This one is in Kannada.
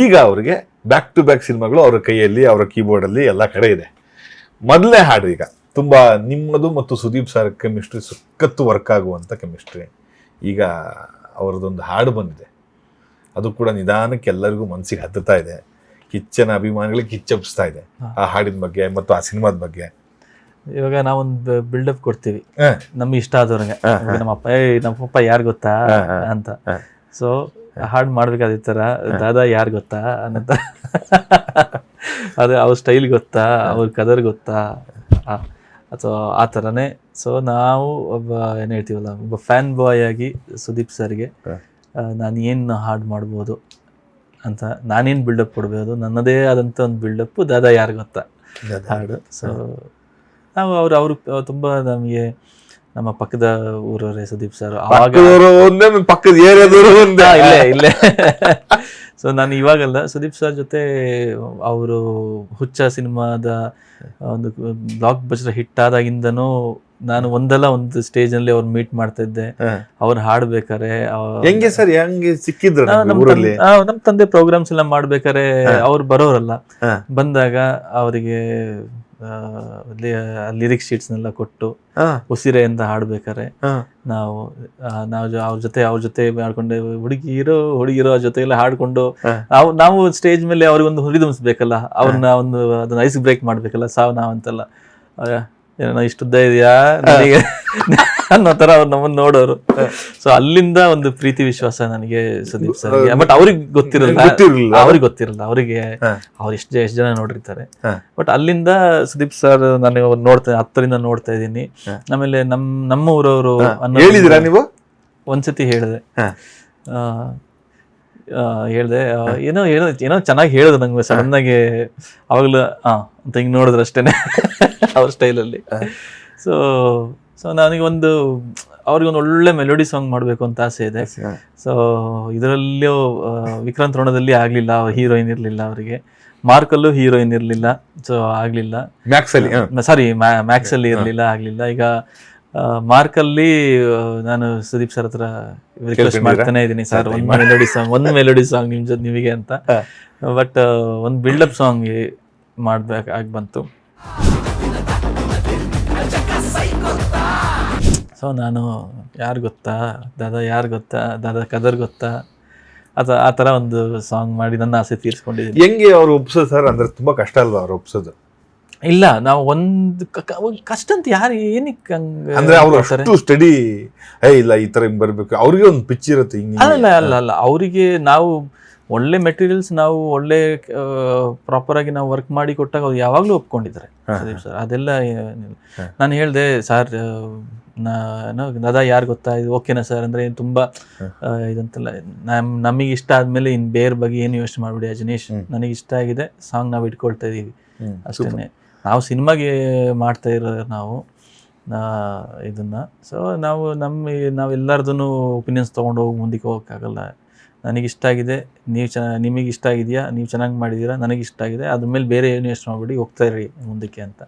ಈಗ ಅವರಿಗೆ ಬ್ಯಾಕ್ ಟು ಬ್ಯಾಕ್ ಸಿನಿಮಾಗಳು ಅವರ ಕೈಯಲ್ಲಿ ಅವರ ಕೀಬೋರ್ಡಲ್ಲಿ ಎಲ್ಲ ಕಡೆ ಇದೆ. ಮೊದಲನೇ ಹಾಡು ಈಗ. ತುಂಬ ನಿಮ್ಮದು ಮತ್ತು ಸುದೀಪ್ ಸರ್ ಕೆಮಿಸ್ಟ್ರಿ ಸಖತ್ತು ವರ್ಕ್ ಆಗುವಂಥ ಕೆಮಿಸ್ಟ್ರಿ ಈಗ ಅವರದೊಂದು ಹಾಡು ಬಂದಿದೆ. ಅದು ಕೂಡ ನಿಧಾನಕ್ಕೆ ಎಲ್ಲರಿಗೂ ಮನಸ್ಸಿಗೆ ಹತ್ತುತ್ತಾ ಇದೆ. ಕಿಚ್ಚನ ಅಭಿಮಾನಿಗಳಿಗೆ ಕಿಚ್ಚಪ್ಸ್ತಾ ಇದೆ. ಆ ಹಾಡಿನ ಬಗ್ಗೆ ಮತ್ತು ಆ ಸಿನಿಮಾದ ಬಗ್ಗೆ. ಇವಾಗ ನಾವೊಂದು ಬಿಲ್ಡಪ್ ಕೊಡ್ತೀವಿ. ನಮ್ಗೆ ಇಷ್ಟ ಆದವ್ರಿಗೆ. ಇವಾಗ ನಮ್ಮ ಅಪ್ಪ ಏಯ್ ನಮ್ಮ ಪಪ್ಪ ಯಾರು ಗೊತ್ತಾ? ಅಂತ. ಸೊ ಹಾಡು ಮಾಡ್ಬೇಕಾದ ಈ ಥರ ದಾದಾ ಯಾರು ಗೊತ್ತಾ? ಅನ್ನಂತ ಅದೇ ಅವ್ರ ಸ್ಟೈಲ್ ಗೊತ್ತಾ ಅವ್ರ ಕದರ್ ಗೊತ್ತಾ? ಅಥವಾ ಆ ಥರನೇ ಸೊ ನಾವು ಒಬ್ಬ ಏನು ಹೇಳ್ತೀವಲ್ಲ ಒಬ್ಬ ಫ್ಯಾನ್ ಬಾಯ್ ಆಗಿ ಸುದೀಪ್ ಸರ್ಗೆ ನಾನು ಏನು ಹಾಡು ಮಾಡ್ಬೋದು ಅಂತ ನಾನೇನು ಬಿಲ್ಡಪ್ ಕೊಡ್ಬೋದು ನನ್ನದೇ ಆದಂಥ ಒಂದು ಬಿಲ್ಡಪ್ ದಾದಾ ಯಾರು ಗೊತ್ತಾ? ಹಾಡು ಸೊ ನಾವು ಅವ್ರು ಅವರು ತುಂಬ ನಮಗೆ ನಮ್ಮ ಪಕ್ಕದ ಊರವರೇ ಸುದೀಪ್ ಸರ್ ಒಂದೇ ಪಕ್ಕದ ಏರಿಯಾದವರು ಒಂದೇ. ಇಲ್ಲೇ ಇಲ್ಲೇ. ಸೊ ನಾನು ಇವಾಗಲ್ಲ ಸುದೀಪ್ ಸರ್ ಜೊತೆ ಅವರು ಹುಚ್ಚ ಸಿನಿಮಾದ ಒಂದು ಬ್ಲಾಕ್ ಬಸ್ಟರ್ ಹಿಟ್ ಆದಾಗಿಂದನೂ ನಾನು ಒಂದಲ್ಲ ಒಂದು ಸ್ಟೇಜ್ನಲ್ಲಿ ಅವ್ರು ಮೀಟ್ ಮಾಡ್ತಾ ಇದ್ದೆ ಅವ್ರು ಹಾಡ್ಬೇಕಾರೆ ಹೆಂಗೆ ಸರ್ ಹೆಂಗೆ ಸಿಕ್ಕಿದ್ರು ನಮ್ಮ ತಂದೆ ಪ್ರೋಗ್ರಾಮ್ಸ್ ಎಲ್ಲ ಮಾಡ್ಬೇಕಾರೆ ಅವ್ರು ಬರೋರಲ್ಲ. ಬಂದಾಗ ಅವರಿಗೆ ಲಿರಿಕ್ಸ್ ಶೀಟ್ಸ್ನೆಲ್ಲ ಕೊಟ್ಟು ಉಸಿರೆಯಿಂದ ಉಸಿರೆ ಅಂತ ಹಾಡ್ಬೇಕಾರೆ ನಾವು ನಾವು ಅವ್ರ ಜೊತೆ ಅವ್ರ ಜೊತೆ ಮಾಡ್ಕೊಂಡು ಹುಡುಗಿರೋ ಹುಡುಗಿರೋ ಜೊತೆ ಎಲ್ಲ ಹಾಡ್ಕೊಂಡು ನಾವು ನಾವು ಸ್ಟೇಜ್ ಮೇಲೆ ಅವ್ರಿಗೊಂದು ಹುರಿದುಂಬಿಸ್ಬೇಕಲ್ಲ ಅವ್ರನ್ನ ಒಂದು ಅದನ್ನ ಐಸ್ ಬ್ರೇಕ್ ಮಾಡ್ಬೇಕಲ್ಲ ಸಾವು ನಾವು ಅಂತೆಲ್ಲ. ಆಗ, ಏನೋ ಇಷ್ಟುದ್ದ ಇದೆಯಾ? ಅನ್ನೋ ತರ ಅವ್ರು ನಮ್ಮನ್ನ ನೋಡೋರು. ಸೊ ಅಲ್ಲಿಂದ ಒಂದು ಪ್ರೀತಿ ವಿಶ್ವಾಸ ನನಗೆ ಸುದೀಪ್ ಸರ್ ಬಟ್ ಅವ್ರಿಗೆ ಗೊತ್ತಿರಲ್ಲ. ಅವ್ರಿಗೆ ಗೊತ್ತಿರಲ್ಲ. ಅವರಿಗೆ. ಅವ್ರು ಎಷ್ಟು ಎಷ್ಟು ಜನ ನೋಡಿರ್ತಾರೆ. ಬಟ್ ಅಲ್ಲಿಂದ ಸುದೀಪ್ ಸರ್ ನಾನು ನೋಡ್ತಾ ಹತ್ತರಿಂದ ನೋಡ್ತಾ ಇದ್ದೀನಿ. ಆಮೇಲೆ ನಮ್ ನಮ್ಮ ಊರವರು ಹೇಳಿದಿರಾ ನೀವು? ಒಂದ್ಸತಿ ಹೇಳಿದೆ. ಆ ಹೇಳಿದೆ ಏನೋ ಏನೋ ಏನೋ ಚೆನ್ನಾಗಿ ಹೇಳಿದ್ರು ನಂಗೆ ಸಡನ್ ಆಗಿ ಅವಾಗಲೂ ಹಾ ಅಂತ ಹಿಂಗೆ ನೋಡಿದ್ರು ಅಷ್ಟೇನೆ. ಅವ್ರ ಸ್ಟೈಲಲ್ಲಿ ಸೊ ಸೊ ನನಗೆ ಒಂದು ಅವ್ರಿಗೆ ಒಂದು ಒಳ್ಳೆ ಮೆಲೋಡಿ ಸಾಂಗ್ ಮಾಡಬೇಕು ಅಂತ ಆಸೆ ಇದೆ. ಸೊ ಇದರಲ್ಲೂ ವಿಕ್ರಾಂತ್ ರೋಣದಲ್ಲಿ ಆಗಲಿಲ್ಲ ಹೀರೋಯಿನ್ ಇರಲಿಲ್ಲ ಅವರಿಗೆ. ಮಾರ್ಕಲ್ಲೂ ಹೀರೋಯಿನ್ ಇರಲಿಲ್ಲ ಸೊ ಆಗಲಿಲ್ಲ. ಮ್ಯಾಕ್ಸಲ್ಲಿ ಸಾರಿ ಮ್ಯಾಕ್ಸಲ್ಲಿ ಇರಲಿಲ್ಲ ಆಗಲಿಲ್ಲ. ಈಗ ಮಾರ್ಕಲ್ಲಿ ನಾನು ಸುದೀಪ್ ಸರ್ ಹತ್ರ ರಿಕ್ವೆಸ್ಟ್ ಮಾಡ್ತಾನೆ ಇದ್ದೀನಿ ಸರ್. ಒಂದು ಮೆಲೋಡಿ ಸಾಂಗ್ ಒಂದು ಮೆಲೋಡಿ ಸಾಂಗ್ ನಿಮ್ಮ ಜೊತೆ ನಿಮಗೆ ಅಂತ. ಬಟ್ ಒಂದು ಬಿಲ್ಡಪ್ ಸಾಂಗ್ ಮಾಡ್ಬೇಕಾಗಿ ಬಂತು. ಸೊ ನಾನು ಯಾರು ಗೊತ್ತಾ? ದಾದಾ ಯಾರು ಗೊತ್ತಾ? ದಾದಾ ಕದರ್ ಗೊತ್ತಾ? ಆತ ಆ ಥರ ಒಂದು ಸಾಂಗ್ ಮಾಡಿ ನನ್ನ ಆಸೆ ತೀರಿಸ್ಕೊಂಡಿದ್ದೀನಿ. ಹೆಂಗೆ ಅವ್ರು ಒಪ್ಸೋದು ಸರ್? ಅಂದ್ರೆ ತುಂಬಾ ಕಷ್ಟ ಅಲ್ವಾ ಅವ್ರು ಒಪ್ಸೋದು? ಇಲ್ಲ ನಾವು ಒಂದು ಕಷ್ಟ ಅಂತ ಯಾರು ಏನಕ್ಕೆ ಹಂಗೆ ಅಂದ್ರೆ ಅವರು? ಅಷ್ಟು ಸ್ಟಡಿ ಏ ಇಲ್ಲ ಈ ತರ ಬರಬೇಕು ಬರ್ಬೇಕು. ಅವ್ರಿಗೆ ಒಂದು ಪಿಚ್ ಇರುತ್ತೆ ಹಿಂಗೆ ಅಲ್ಲ ಅಲ್ಲ ಅಲ್ಲ ಅವರಿಗೆ ನಾವು ಒಳ್ಳೆ ಮೆಟೀರಿಯಲ್ಸ್ ನಾವು ಒಳ್ಳೆ ಪ್ರಾಪರ್ ಆಗಿ ನಾವು ವರ್ಕ್ ಮಾಡಿ ಕೊಟ್ಟಾಗ ಅವ್ರು ಯಾವಾಗಲೂ ಒಪ್ಕೊಂಡಿದ್ದಾರೆ. ಸುದೀಪ್ ಸರ್ ಅದೆಲ್ಲ. ನಾನು ಹೇಳಿದೆ ಸರ್ ದಾದಾ ಯಾರು ಗೊತ್ತಾ? ಇದು ಓಕೆನಾ ಸರ್ ಅಂದ್ರೆ ತುಂಬಾ ತುಂಬ ಇದಂತಲ್ಲ ನಮ್ ನಮಗೆ ಇಷ್ಟ ಆದಮೇಲೆ ಇನ್ನು ಬೇರೆ ಬಗ್ಗೆ ಏನು ಯೋಚನೆ ಮಾಡಿಬಿಡಿ ಅಜನೀಶ್. ನನಗೆ ಇಷ್ಟ ಆಗಿದೆ ಸಾಂಗ್ ನಾವು ಇಟ್ಕೊಳ್ತಾ ಇದ್ದೀವಿ ಅಷ್ಟೇ ಅಷ್ಟೇನೆ. ನಾವು ಸಿನಿಮಾಗೆ ಮಾಡ್ತಾ ಇರೋ ನಾವು ಇದನ್ನು ಇದನ್ನ. ಸೊ ನಾವು ನಮ್ಮ ನಾವೆಲ್ಲರದೂ ಒಪಿನಿಯನ್ಸ್ ತೊಗೊಂಡು ಹೋಗಿ ಮುಂದಕ್ಕೆ ಹೋಗೋಕ್ಕಾಗಲ್ಲ. ನನಗೆ ಇಷ್ಟ ಆಗಿದೆ ನೀವು ಚ ನಿಮಗೆ ಇಷ್ಟ ಆಗಿದೆಯಾ ನೀವು ಚೆನ್ನಾಗಿ ಮಾಡಿದ್ದೀರಾ ನನಗೆ ಇಷ್ಟ ಆಗಿದೆ ಅದ್ರ ಮೇಲೆ ಬೇರೆ ಏನು ಯೋಚನೆ ಮಾಡ್ಬಿಡಿ, ಹೋಗ್ತಾ ಇರಿ ಮುಂದಕ್ಕೆ ಅಂತ.